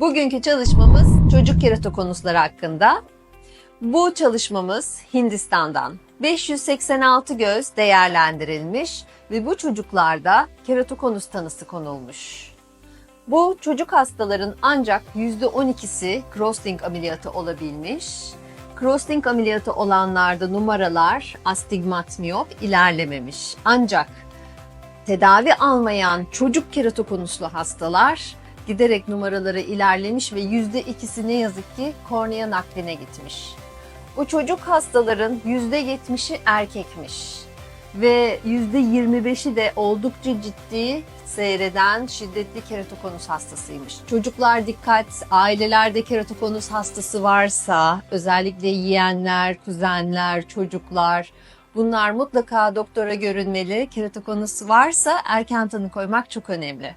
Bugünkü çalışmamız çocuk keratokonusları hakkında. Bu çalışmamız Hindistan'dan. 586 göz değerlendirilmiş ve bu çocuklarda keratokonus tanısı konulmuş. Bu çocuk hastaların ancak %12'si crossing ameliyatı olabilmiş. Crossing ameliyatı olanlarda numaralar astigmat miyop ilerlememiş. Ancak tedavi almayan çocuk keratokonuslu hastalar giderek numaraları ilerlemiş ve yüzde ikisi ne yazık ki kornea nakline gitmiş. Bu çocuk hastaların yüzde yetmişi erkekmiş ve yüzde yirmi beşi de oldukça ciddi seyreden şiddetli keratokonus hastasıymış. Çocuklar dikkat, ailelerde keratokonus hastası varsa özellikle yeğenler, kuzenler, çocuklar Bunlar mutlaka doktora görünmeli. Keratokonus varsa erken tanı koymak çok önemli.